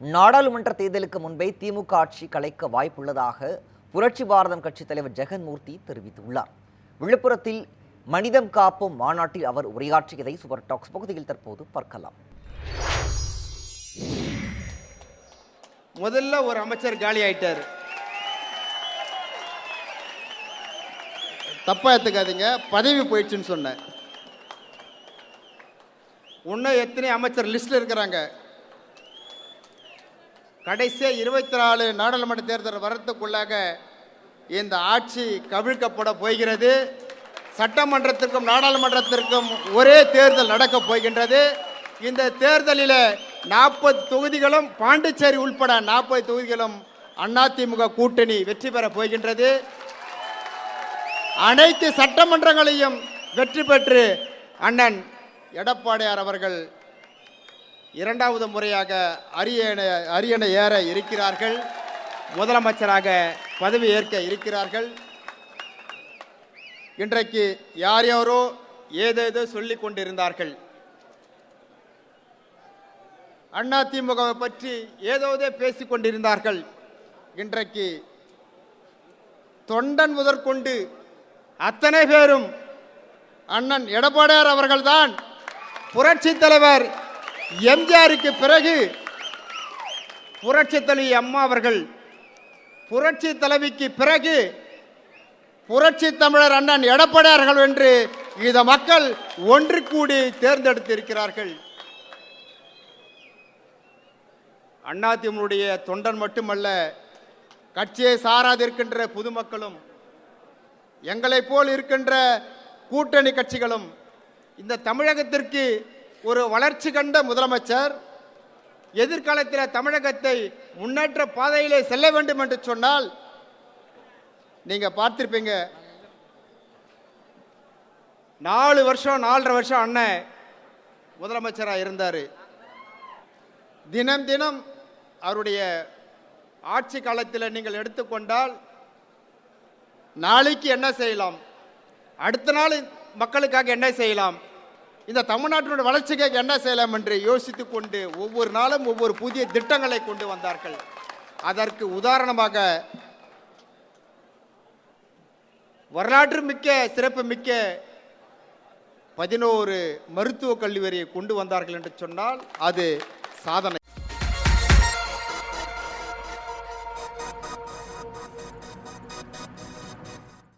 நாடாளுமன்ற தேர்தலுக்கு முன்பே திமுக ஆட்சி கலைக்க வாய்ப்புள்ளதாக புரட்சி பாரதம் கட்சித் தலைவர் ஜெகன்மூர்த்தி தெரிவித்துள்ளார். விழுப்புரத்தில் மனிதம் காப்போம் மாநாட்டில் அவர் உரையாற்றியதை சுவர் டாக்ஸ் பகுதியில் தற்போது பார்க்கலாம். முதல்ல ஒரு அமைச்சர் காலி ஆயிட்டார். தப்பா எடுத்துக்காதீங்க பதவி போயிடுச்சுன்னு சொன்னேன். இன்னும் எத்தனை அமைச்சர் லிஸ்ட்ல இருக்கிறாங்க? கடைசியாக இருபத்தி நாலு நாடாளுமன்ற தேர்தல் வரத்துக்குள்ளாக இந்த ஆட்சி கவிழ்க்கப்பட போகிறது. சட்டமன்றத்திற்கும் நாடாளுமன்றத்திற்கும் ஒரே தேர்தல் நடக்கப் போகின்றது. இந்த தேர்தலில் நாற்பது தொகுதிகளும் பாண்டிச்சேரி உள்பட நாற்பது தொகுதிகளும் அதிமுக கூட்டணி வெற்றி பெற போகின்றது. அனைத்து சட்டமன்றங்களையும் வெற்றி பெற்று அண்ணன் எடப்பாடியார் அவர்கள் இரண்டாவது முறையாக அரியணை அரியணை ஏற இருக்கிறார்கள். முதலமைச்சராக பதவி ஏற்க இருக்கிறார்கள். இன்றைக்கு யார் யாரோ ஏதேதோ சொல்லி கொண்டிருந்தார்கள். அண்ணா திமுகவை பற்றி ஏதோதே பேசிக் கொண்டிருந்தார்கள். இன்றைக்கு தொண்டன் முதற்கொண்டு அத்தனை பேரும் அண்ணன் எடப்பாடியார் அவர்கள்தான் புரட்சி தலைவர் எம்ஜிஆருக்கு பிறகு புரட்சி தலைவி அம்மா அவர்கள் புரட்சி தலைவிக்கு பிறகு புரட்சி தமிழர் அண்ணன் எடப்பாடியார்கள் என்று இத மக்கள் ஒன்று கூடி தேர்ந்தெடுத்திருக்கிறார்கள். அண்ணாதிமுடைய தொண்டன் மட்டுமல்ல கட்சியை சாராதிருக்கின்ற பொதுமக்களும் எங்களைப் போல் இருக்கின்ற கூட்டணி கட்சிகளும் இந்த தமிழகத்திற்கு ஒரு வளர்ச்சி கண்ட முதலமைச்சர் எதிர்காலத்தில் தமிழகத்தை முன்னேற்ற பாதையிலே செல்ல வேண்டும் என்று சொன்னால் நீங்க பார்த்திருப்பீங்க. நாலு வருஷம் நாலரை வருஷம் அண்ணன் முதலமைச்சராக இருந்தார். தினம் தினம் அவருடைய ஆட்சி காலத்தில் நீங்கள் எடுத்துக்கொண்டால் நாளைக்கு என்ன செய்யலாம்? அடுத்த நாள் மக்களுக்காக என்ன செய்யலாம்? இந்த தமிழ்நாட்டினுடைய வளர்ச்சிக்காக என்ன செய்யலாம் என்று யோசித்து கொண்டு ஒவ்வொரு நாளும் ஒவ்வொரு புதிய திட்டங்களை கொண்டு வந்தார்கள். அதற்கு உதாரணமாக வரலாற்று மிக்க சிறப்பு மிக்க பதினோரு மருத்துவக் கல்லூரியை கொண்டு வந்தார்கள் என்று சொன்னால் அது சாதனை.